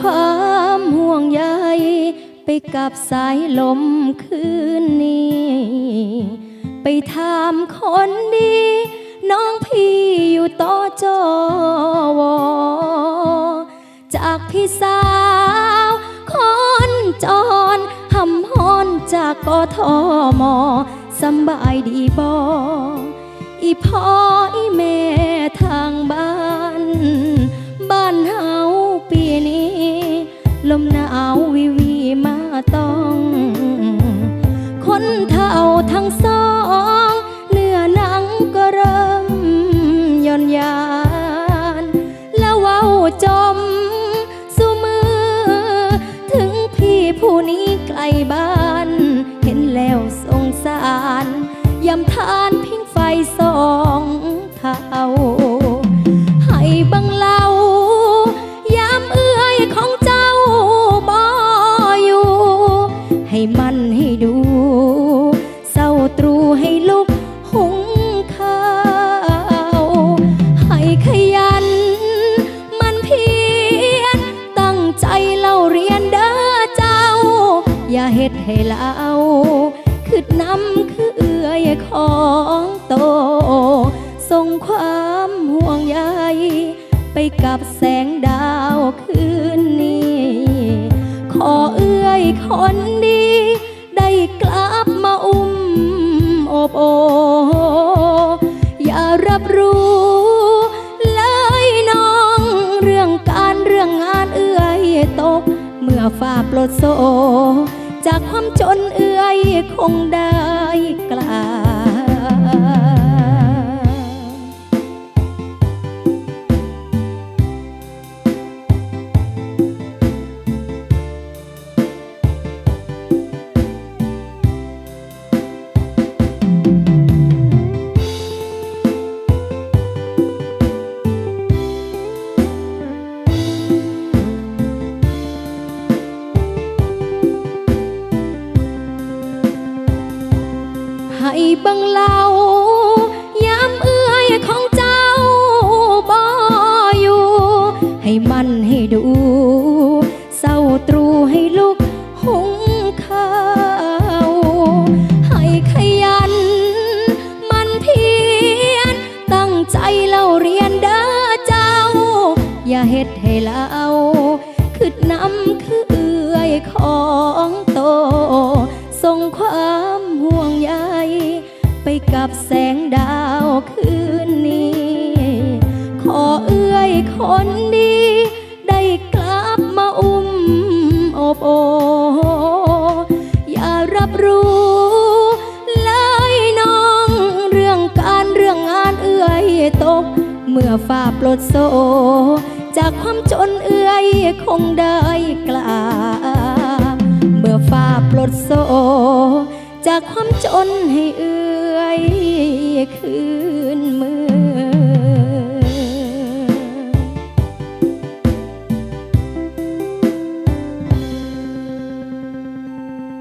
ความห่วงใยไปกับสายลมคืนนี้ ไปถามคนดี น้องพี่อยู่ต่อจอวอจากพี่สาวคนจรหำฮอนจากกทมสำบายดีบออีพ่ออีแม่ทางบ้าน บ้านเฮาปีนี้ ลมหนาววิวีมาต้อง คนเท่าทั้งสอง เนื้อหนังก็เริ่มย่อนยาน แล้วเว้าจมสู่มือ ถึงพี่ผู้นี้ไกลบ้าน เห็นแล้วสงสารยำทานพิงไฟสองเท่า เฮ็ดให้เลาคืดน้ำคือเอื้อยของโต ส่งความห่วงใยไปกับแสงดาวคืนนี้ ขอเอื้อยคนดี ได้กลับมาอุ้มโอบโอ อย่ารับรู้เลยน้องเรื่องการเรื่องงานเอื้อยตก เมื่อฝ่าปลดโซ จากความจนเอื้อยคงได้ ให้บังเล่ายามเอื้อยของเจ้าบ่อยู่ ให้มันให้ดู เศร้าตรูให้ลุกหุงข้าวให้ขยัน มันเพียรตั้งใจเล่าเรียนเด้อเจ้า อย่าเฮ็ดให้เล่าคือน้ำคือเอื้อยของโตส่งความ กับแสงดาวคืนนี้ ขอเอื้อยคนดี ได้กลับมาอุ้มโอบโอ อย่ารับรู้เลยน้อง เรื่องการเรื่องงานเอื้อยตก เมื่อฝ่าปลดโซ จากความจนเอื้อยคงได้กล่าเมื่อฝ่าปลดโซ จากความจนให้เอื้อยคืนมือ